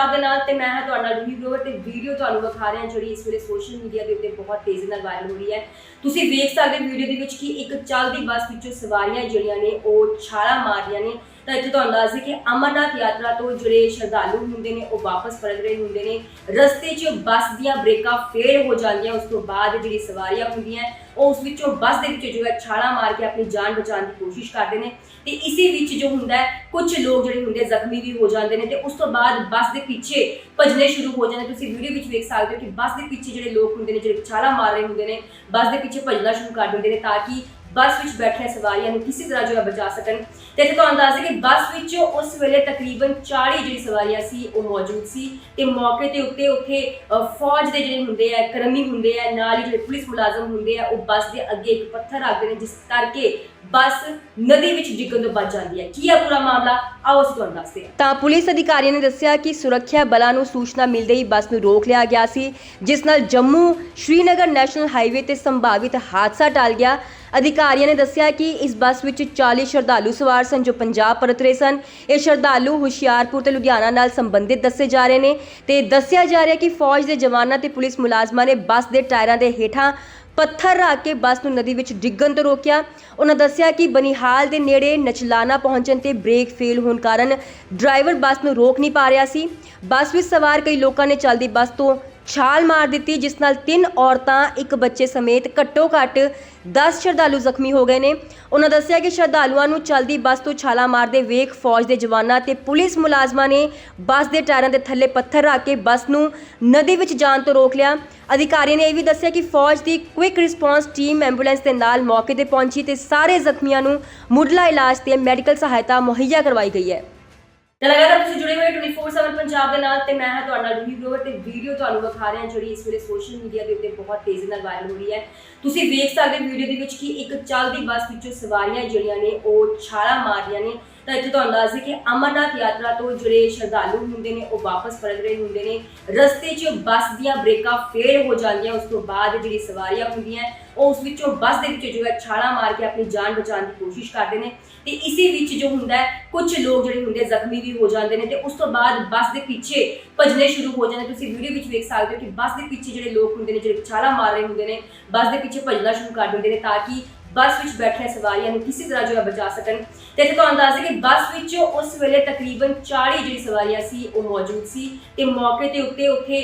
ਪੰਜਾਬ ਦੇ ਨਾਲ ਤੇ ਮੈਂ ਹਾਂ ਤੁਹਾਡੇ ਨਾਲ ਰੂਹੀ ਗਰੋਵਰ ਤੇ ਵੀਡੀਓ ਤੁਹਾਨੂੰ ਵਿਖਾ ਰਿਹਾ, ਜਿਹੜੀ ਇਸ ਵੇਲੇ ਸੋਸ਼ਲ ਮੀਡੀਆ ਦੇ ਉੱਤੇ ਬਹੁਤ ਤੇਜ਼ੀ ਨਾਲ ਵਾਇਰਲ ਹੋ ਰਹੀ ਹੈ। ਤੁਸੀਂ ਵੇਖ ਸਕਦੇ ਹੋ ਵੀਡੀਓ ਦੇ ਵਿੱਚ ਕਿ ਇੱਕ ਚੱਲਦੀ ਬੱਸ ਵਿੱਚੋਂ ਸਵਾਰੀਆਂ ਜਿਹੜੀਆਂ ਨੇ ਉਹ ਛਾਲਾਂ ਮਾਰ ਰਹੀਆਂ ਨੇ। ਤਾਂ ਇੱਥੇ ਤੁਹਾਨੂੰ ਦੱਸ ਦਈਏ ਕਿ ਅਮਰਨਾਥ ਯਾਤਰਾ ਤੋਂ ਜਿਹੜੇ ਸ਼ਰਧਾਲੂ ਹੁੰਦੇ ਨੇ, ਉਹ ਵਾਪਸ ਪਰਤ ਰਹੇ ਹੁੰਦੇ ਨੇ। ਰਸਤੇ 'ਚ ਬੱਸ ਦੀਆਂ ਬ੍ਰੇਕਾਂ ਫੇਲ ਹੋ ਜਾਂਦੀਆਂ, ਉਸ ਤੋਂ ਬਾਅਦ ਜਿਹੜੀ ਸਵਾਰੀਆਂ ਹੁੰਦੀਆਂ, ਉਹ ਉਸ ਵਿੱਚੋਂ ਬੱਸ ਦੇ ਵਿੱਚ ਜੋ ਹੈ ਛਾਲਾਂ ਮਾਰ ਕੇ ਆਪਣੀ ਜਾਨ ਬਚਾਉਣ ਦੀ ਕੋਸ਼ਿਸ਼ ਕਰਦੇ ਨੇ। ਤੇ ਇਸੇ ਵਿੱਚ ਜੋ ਹੁੰਦਾ ਹੈ ਕੁਝ ਲੋਕ ਜਿਹੜੇ ਹੁੰਦੇ ਜ਼ਖਮੀ ਵੀ ਹੋ ਜਾਂਦੇ ਨੇ ਤੇ ਉਸ ਤੋਂ ਬਾਅਦ ਬੱਸ ਦੇ ਪਿੱਛੇ ਭੱਜਣੇ ਸ਼ੁਰੂ ਹੋ ਜਾਂਦੇ ਤੁਸੀਂ ਵੀਡੀਓ ਵਿੱਚ ਵੇਖ ਸਕਦੇ ਹੋ ਕਿ ਬੱਸ ਦੇ ਪਿੱਛੇ ਜਿਹੜੇ ਲੋਕ ਹੁੰਦੇ ਨੇ, ਜਿਹੜੇ ਛਾਲਾਂ ਮਾਰ ਰਹੇ ਹੁੰਦੇ ਨੇ, ਬੱਸ ਦੇ ਪਿੱਛੇ ਭੱਜਣਾ ਸ਼ੁਰੂ ਕਰ ਦਿੰਦੇ ਨੇ ਤਾਂ ਕਿ ਬੱਸ ਵਿੱਚ ਬੈਠੀਆਂ ਸਵਾਰੀਆਂ ਨੂੰ ਕਿਸੇ ਤਰ੍ਹਾਂ ਜੋ ਹੈ ਬਚਾ ਸਕਣ। ਤੇ ਇੱਥੇ ਤੁਹਾਨੂੰ ਦੱਸ ਦਈਏ ਕਿ ਬੱਸ ਵਿੱਚ ਉਸ ਵੇਲੇ ਤਕਰੀਬਨ 40 ਜਿਹੜੀ ਸਵਾਰੀਆਂ ਸੀ, ਉਹ ਮੌਜੂਦ ਸੀ। ਤੇ ਮੌਕੇ ਤੇ ਉੱਤੇ ਉੱਥੇ ਫੌਜ ਦੇ ਜਿਹੜੇ ਹੁੰਦੇ ਆ, ਕਰਮੀ ਹੁੰਦੇ ਆ, ਨਾਲ ਹੀ ਜਿਹੜੇ ਪੁਲਿਸ ਮੁਲਾਜ਼ਮ ਹੁੰਦੇ ਆ, ਉਹ ਬੱਸ ਦੇ ਅੱਗੇ ਇੱਕ ਪੱਥਰ ਰੱਖਦੇ ਨੇ, ਜਿਸ ਕਰਕੇ ਬੱਸ ਨਦੀ ਵਿੱਚ ਡਿੱਗਣ ਤੋਂ ਬਚ ਜਾਂਦੀ ਹੈ। ਕੀ ਹੈ ਪੂਰਾ ਮਾਮਲਾ? ਆਓ ਅਸੀਂ ਤੁਹਾਨੂੰ ਦੱਸਦੇ ਹਾਂ। ਤਾਂ ਪੁਲਿਸ ਅਧਿਕਾਰੀਆਂ ਨੇ ਦੱਸਿਆ ਕਿ ਸੁਰੱਖਿਆ ਬਲਾਂ ਨੂੰ ਸੂਚਨਾ ਮਿਲਦੇ ਹੀ ਬੱਸ ਨੂੰ ਰੋਕ ਲਿਆ ਗਿਆ ਸੀ, ਜਿਸ ਨਾਲ ਜੰਮੂ ਸ਼੍ਰੀਨਗਰ ਨੈਸ਼ਨਲ ਹਾਈਵੇ ਤੇ ਸੰਭਾਵਿਤ ਹਾਦਸਾ ਟਲ ਗਿਆ। ਅਧਿਕਾਰੀਆਂ ਨੇ ਦੱਸਿਆ ਕਿ ਇਸ ਬੱਸ ਵਿੱਚ 40 ਸ਼ਰਧਾਲੂ ਸਵਾਰ ਸਨ ਜੋ ਪੰਜਾਬ ਪਰਤ ਰਹੇ ਸਨ। ਇਹ ਸ਼ਰਧਾਲੂ ਹੁਸ਼ਿਆਰਪੁਰ ਤੇ ਲੁਧਿਆਣਾ ਨਾਲ ਸੰਬੰਧਿਤ ਦੱਸੇ ਜਾ ਰਹੇ ਨੇ ਤੇ ਦੱਸਿਆ ਜਾ ਰਿਹਾ ਕਿ ਫੌਜ ਦੇ ਜਵਾਨਾਂ ਤੇ ਪੁਲਿਸ ਮੁਲਾਜ਼ਮਾਂ ਨੇ ਬੱਸ ਦੇ ਟਾਇਰਾਂ ਦੇ ਹੇਠਾਂ ਪੱਥਰ ਰੱਖ ਕੇ ਬੱਸ ਨੂੰ ਨਦੀ ਵਿੱਚ ਡਿੱਗਣ ਤੋਂ ਰੋਕਿਆ। ਉਹਨਾਂ ਦੱਸਿਆ ਕਿ ਬਨੀਹਾਲ ਦੇ ਨੇੜੇ ਨਚਲਾਨਾ ਪਹੁੰਚਣ ਤੇ ਬ੍ਰੇਕ ਫੇਲ ਹੋਣ ਕਾਰਨ ਡਰਾਈਵਰ ਬੱਸ ਨੂੰ ਰੋਕ ਨਹੀਂ ਪਾ ਰਿਹਾ ਸੀ। ਬੱਸ ਵਿੱਚ ਸਵਾਰ ਕਈ ਲੋਕਾਂ ਨੇ ਚੱਲਦੀ ਬੱਸ ਤੋਂ ਛਾਲ ਮਾਰ ਦਿੱਤੀ, ਜਿਸ ਨਾਲ ਤਿੰਨ ਔਰਤਾਂ, ਇੱਕ ਬੱਚੇ ਸਮੇਤ ਘੱਟੋ ਘੱਟ 10 ਸ਼ਰਧਾਲੂ ਜ਼ਖਮੀ ਹੋ ਗਏ ਨੇ। ਉਹਨਾਂ ਦੱਸਿਆ ਕਿ ਸ਼ਰਧਾਲੂਆਂ ਨੂੰ ਚਲਦੀ ਬੱਸ ਤੋਂ ਛਾਲਾਂ ਮਾਰਦੇ ਵੇਖ ਫੌਜ ਦੇ ਜਵਾਨਾਂ ਤੇ ਪੁਲਿਸ ਮੁਲਾਜ਼ਮਾਂ ਨੇ ਬੱਸ ਦੇ ਟਾਇਰਾਂ ਦੇ ਥੱਲੇ ਪੱਥਰ ਰੱਖ ਕੇ ਬੱਸ ਨੂੰ ਨਦੀ ਵਿੱਚ ਜਾਣ ਤੋਂ ਰੋਕ ਲਿਆ। ਅਧਿਕਾਰੀ ਨੇ ਇਹ ਵੀ ਦੱਸਿਆ ਕਿ ਫੌਜ ਦੀ ਕੁਇਕ ਰਿਸਪਾਂਸ ਟੀਮ ਐਂਬੂਲੈਂਸ ਦੇ ਨਾਲ ਮੌਕੇ ਤੇ ਪਹੁੰਚੀ ਤੇ ਸਾਰੇ ਜ਼ਖਮੀਆਂ ਨੂੰ ਮੁੱਢਲਾ ਇਲਾਜ ਤੇ ਮੈਡੀਕਲ ਸਹਾਇਤਾ ਮੁਹੱਈਆ ਕਰਵਾਈ ਗਈ ਹੈ। ਲਗਾਤਾਰ ਤੁਸੀਂ ਜੁੜੇ ਹੋਏ 24/7 ਪੰਜਾਬ ਦੇ ਨਾਲ ਤੇ ਮੈਂ ਹਾਂ ਤੁਹਾਡਾ ਨਾਲ ਰੂਹੀ ਗਰੋਵਰ ਤੇ ਵੀਡੀਓ ਤੁਹਾਨੂੰ ਵਿਖਾ ਰਿਹਾ ਜਿਹੜੀ ਇਸ ਵੇਲੇ ਸੋਸ਼ਲ ਮੀਡੀਆ ਦੇ ਉੱਤੇ ਬਹੁਤ ਤੇਜ਼ੀ ਨਾਲ ਵਾਇਰਲ ਹੋ ਰਹੀ ਹੈ। ਤੁਸੀਂ ਵੇਖ ਸਕਦੇ ਹੋ ਵੀਡੀਓ ਦੇ ਵਿੱਚ ਕਿ ਇੱਕ ਚੱਲਦੀ ਬੱਸ ਵਿੱਚੋਂ ਸਵਾਰੀਆਂ ਜਿਹੜੀਆਂ ਨੇ ਉਹ ਛਾਲਾਂ ਮਾਰ ਰਹੀਆਂ ਨੇ। ਤਾਂ ਇੱਥੇ ਤੁਹਾਨੂੰ ਦੱਸ ਦਈਏ ਕਿ ਅਮਰਨਾਥ ਯਾਤਰਾ ਤੋਂ ਜਿਹੜੇ ਸ਼ਰਧਾਲੂ ਹੁੰਦੇ ਨੇ, ਉਹ ਵਾਪਸ ਪਰਤ ਰਹੇ ਹੁੰਦੇ ਨੇ। ਰਸਤੇ 'ਚ ਬੱਸ ਦੀਆਂ ਬ੍ਰੇਕਾਂ ਫੇਲ ਹੋ ਜਾਂਦੀਆਂ, ਉਸ ਤੋਂ ਬਾਅਦ ਜਿਹੜੀ ਸਵਾਰੀਆਂ ਹੁੰਦੀਆਂ, ਉਹ ਉਸ ਵਿੱਚੋਂ ਬੱਸ ਦੇ ਵਿੱਚ ਜੋ ਹੈ ਛਾਲਾਂ ਮਾਰ ਕੇ ਆਪਣੀ ਜਾਨ ਬਚਾਉਣ ਦੀ ਕੋਸ਼ਿਸ਼ ਕਰਦੇ ਨੇ। ਤੇ ਇਸੇ ਵਿੱਚ ਜੋ ਹੁੰਦਾ ਹੈ ਕੁਝ ਲੋਕ ਜਿਹੜੇ ਹੁੰਦੇ ਜ਼ਖਮੀ ਵੀ ਹੋ ਜਾਂਦੇ ਨੇ ਤੇ ਉਸ ਤੋਂ ਬਾਅਦ ਬੱਸ ਦੇ ਪਿੱਛੇ ਭੱਜਣੇ ਸ਼ੁਰੂ ਹੋ ਜਾਂਦੇ ਤੁਸੀਂ ਵੀਡੀਓ ਵਿੱਚ ਵੇਖ ਸਕਦੇ ਹੋ ਕਿ ਬੱਸ ਦੇ ਪਿੱਛੇ ਜਿਹੜੇ ਲੋਕ ਹੁੰਦੇ ਨੇ, ਜਿਹੜੇ ਛਾਲਾਂ ਮਾਰ ਰਹੇ ਹੁੰਦੇ ਨੇ, ਬੱਸ ਦੇ ਪਿੱਛੇ ਭੱਜਣਾ ਸ਼ੁਰੂ ਕਰ ਦਿੰਦੇ ਨੇ ਤਾਂ ਕਿ ਬੱਸ ਵਿੱਚ ਬੈਠੇ ਸਵਾਰੀਆਂ ਨੂੰ ਕਿਸੇ ਤਰ੍ਹਾਂ ਜੋ ਹੈ ਬਚਾ ਸਕਣ। ਤੇ ਇੱਥੇ ਤੁਹਾਨੂੰ ਦੱਸ ਦਈਏ ਕਿ ਬੱਸ ਵਿੱਚ ਉਸ ਵੇਲੇ ਤਕਰੀਬਨ 40 ਜਿਹੜੀ ਸਵਾਰੀਆਂ ਸੀ, ਉਹ ਮੌਜੂਦ ਸੀ। ਤੇ ਮੌਕੇ ਤੇ ਉੱਤੇ ਉੱਥੇ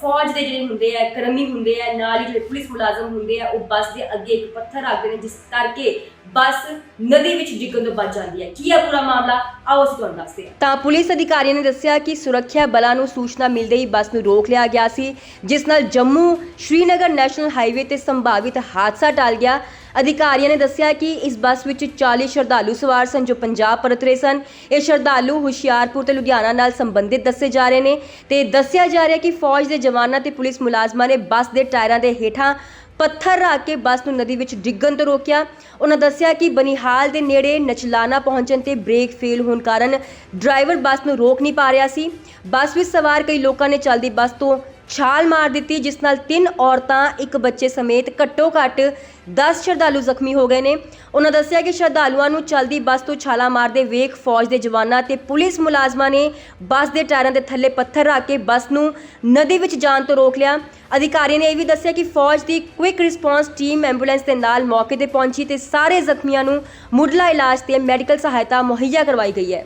ਫੌਜ ਦੇ ਜਿਹੜੇ ਹੁੰਦੇ ਆ, ਕਰਮੀ ਹੁੰਦੇ ਆ, ਨਾਲ ਹੀ ਜਿਹੜੇ ਪੁਲਿਸ ਮੁਲਾਜ਼ਮ ਹੁੰਦੇ ਆ, ਉਹ ਬੱਸ ਦੇ ਅੱਗੇ ਇੱਕ ਪੱਥਰ ਰੱਖਦੇ ਨੇ, ਜਿਸ ਕਰਕੇ ਬੱਸ ਨਦੀ ਵਿੱਚ ਡਿੱਗਣ ਤੋਂ ਬਚ ਜਾਂਦੀ ਹੈ। ਕੀ ਹੈ ਪੂਰਾ ਮਾਮਲਾ? ਆਓ ਅਸੀਂ ਤੁਹਾਨੂੰ ਦੱਸਦੇ ਹਾਂ। ਤਾਂ ਪੁਲਿਸ ਅਧਿਕਾਰੀਆਂ ਨੇ ਦੱਸਿਆ ਕਿ ਸੁਰੱਖਿਆ ਬਲਾਂ ਨੂੰ ਸੂਚਨਾ ਮਿਲਦੇ ਹੀ ਬੱਸ ਨੂੰ ਰੋਕ ਲਿਆ ਗਿਆ ਸੀ, ਜਿਸ ਨਾਲ ਜੰਮੂ ਸ਼੍ਰੀਨਗਰ ਨੈਸ਼ਨਲ ਹਾਈਵੇ ਤੇ ਸੰਭਾਵਿਤ ਹਾਦਸਾ ਟਲ ਗਿਆ। ਅਧਿਕਾਰੀਆਂ ਨੇ ਦੱਸਿਆ ਕਿ ਇਸ ਬੱਸ ਵਿੱਚ 40 ਸ਼ਰਧਾਲੂ ਸਵਾਰ ਸਨ ਜੋ ਪੰਜਾਬ ਪਰਤ ਰਹੇ ਸਨ। ਇਹ ਸ਼ਰਧਾਲੂ ਹੁਸ਼ਿਆਰਪੁਰ ਤੇ ਲੁਧਿਆਣਾ ਨਾਲ ਸੰਬੰਧਿਤ ਦੱਸੇ ਜਾ ਰਹੇ ਨੇ ਤੇ ਦੱਸਿਆ ਜਾ ਰਿਹਾ ਕਿ ਫੌਜ ਦੇ ਜਵਾਨਾਂ ਤੇ ਪੁਲਿਸ ਮੁਲਾਜ਼ਮਾਂ ਨੇ ਬੱਸ ਦੇ ਟਾਇਰਾਂ ਦੇ ਹੇਠਾਂ ਪੱਥਰ ਰੱਖ ਕੇ ਬੱਸ ਨੂੰ ਨਦੀ ਵਿੱਚ ਡਿੱਗਣ ਤੋਂ ਰੋਕਿਆ। ਉਹਨਾਂ ਦੱਸਿਆ ਕਿ ਬਨੀਹਾਲ ਦੇ ਨੇੜੇ ਨਚਲਾਨਾ ਪਹੁੰਚਣ ਤੇ ਬ੍ਰੇਕ ਫੇਲ ਹੋਣ ਕਾਰਨ ਡਰਾਈਵਰ ਬੱਸ ਨੂੰ ਰੋਕ ਨਹੀਂ ਪਾ ਰਿਹਾ ਸੀ। ਬੱਸ ਵਿੱਚ ਸਵਾਰ ਕਈ ਲੋਕਾਂ ਨੇ ਚੱਲਦੀ ਬੱਸ ਤੋਂ ਛਾਲ ਮਾਰ ਦਿੱਤੀ, ਜਿਸ ਨਾਲ ਤਿੰਨ ਔਰਤਾਂ, ਇੱਕ ਬੱਚੇ ਸਮੇਤ ਘੱਟੋ ਘੱਟ 10 ਸ਼ਰਧਾਲੂ ਜ਼ਖਮੀ ਹੋ ਗਏ ਨੇ। ਉਹਨਾਂ ਦੱਸਿਆ ਕਿ ਸ਼ਰਧਾਲੂਆਂ ਨੂੰ ਚਲਦੀ ਬੱਸ ਤੋਂ ਛਾਲਾਂ ਮਾਰਦੇ ਵੇਖ ਫੌਜ ਦੇ ਜਵਾਨਾਂ ਤੇ ਪੁਲਿਸ ਮੁਲਾਜ਼ਮਾਂ ਨੇ ਬੱਸ ਦੇ ਟਾਇਰਾਂ ਦੇ ਥੱਲੇ ਪੱਥਰ ਰੱਖ ਕੇ ਬੱਸ ਨੂੰ ਨਦੀ ਵਿੱਚ ਜਾਣ ਤੋਂ ਰੋਕ ਲਿਆ। ਅਧਿਕਾਰੀ ਨੇ ਇਹ ਵੀ ਦੱਸਿਆ ਕਿ ਫੌਜ ਦੀ ਕੁਇਕ ਰਿਸਪਾਂਸ ਟੀਮ ਐਂਬੂਲੈਂਸ ਦੇ ਨਾਲ ਮੌਕੇ ਤੇ ਪਹੁੰਚੀ ਤੇ ਸਾਰੇ ਜ਼ਖਮੀਆਂ ਨੂੰ ਮੁੱਢਲਾ ਇਲਾਜ ਤੇ ਮੈਡੀਕਲ ਸਹਾਇਤਾ ਮੁਹੱਈਆ ਕਰਵਾਈ ਗਈ ਹੈ।